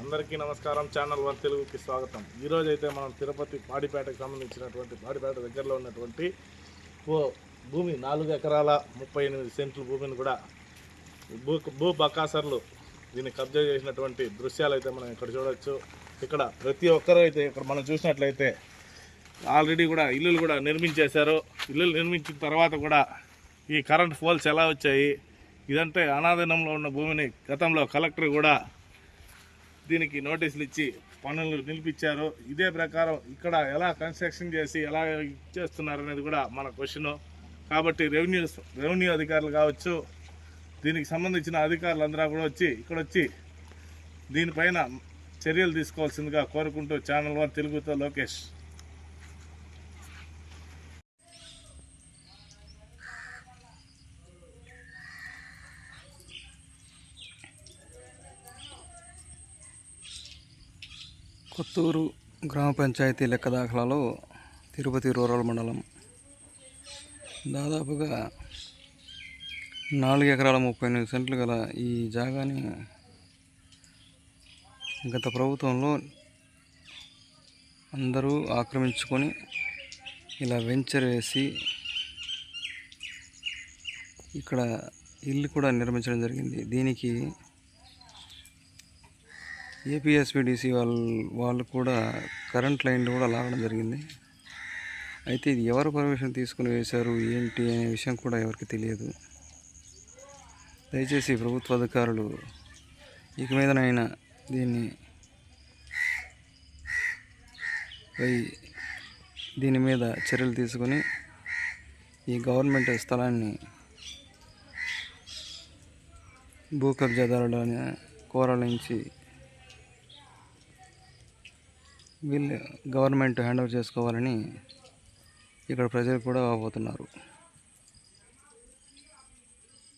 అందరికీ నమస్కారం. Channel one తెలుగుకి స్వాగతం. ఈరోజు అయితే మనం తిరుపతి పాడిపేటకు సంబంధించినటువంటి పాడిపేట దగ్గరలో ఉన్నటువంటి ఓ భూమి నాలుగు ఎకరాల ముప్పై ఎనిమిది సెంట్ల భూమిని కూడా భూ భూ బకాసర్లు దీన్ని కబ్జా చేసినటువంటి దృశ్యాలు అయితే మనం ఇక్కడ చూడొచ్చు. ఇక్కడ ప్రతి ఒక్కరూ అయితే ఇక్కడ మనం చూసినట్లయితే ఆల్రెడీ కూడా ఇల్లులు కూడా నిర్మించేశారు. ఇల్లులు నిర్మించిన తర్వాత కూడా ఈ కరెంట్ పోల్స్ ఎలా వచ్చాయి? ఇదంటే అనాధీనంలో ఉన్న భూమిని గతంలో కలెక్టర్ కూడా దీనికి నోటీసులు ఇచ్చి పనులు నిలిపించారు ఇదే ప్రకారం ఇక్కడ ఎలా కన్స్ట్రక్షన్ చేసి ఎలా చేస్తున్నారు అనేది కూడా మన క్వశ్చన్. కాబట్టి రెవెన్యూ రెవెన్యూ అధికారులు కావచ్చు దీనికి సంబంధించిన అధికారులు అందరూ కూడా వచ్చి ఇక్కడ వచ్చి దీనిపైన చర్యలు తీసుకోవాల్సిందిగా కోరుకుంటూ ఛానల్ వన్ తెలుగుతో లోకేష్. కొత్తూరు గ్రామ పంచాయతీ లెక్క దాఖలాలో తిరుపతి రూరల్ మండలం దాదాపుగా నాలుగు ఎకరాల ముప్పై ఎనిమిది సెంట్లు గల ఈ జాగాని గత ప్రభుత్వంలో అందరూ ఆక్రమించుకొని ఇలా వెంచర్ వేసి ఇక్కడ ఇల్లు కూడా నిర్మించడం జరిగింది. దీనికి ఏపీఎస్పీడీసీ వాళ్ళు వాళ్ళు కూడా కరెంట్ లైన్లు కూడా లాగడం జరిగింది. అయితే ఇది ఎవరు పర్మిషన్ తీసుకుని వేశారు ఏంటి అనే విషయం కూడా ఎవరికి తెలియదు. దయచేసి ప్రభుత్వ అధికారులు ఇక మీదనైనా దీన్ని దీని మీద చర్యలు తీసుకొని ఈ గవర్నమెంట్ స్థలాన్ని భూ కబ్జాదారులని కోరాలించి వీళ్ళు గవర్నమెంట్ హ్యాండ్ ఓవర్ చేసుకోవాలని ఇక్కడ ప్రజలు కూడా అవబోతున్నారు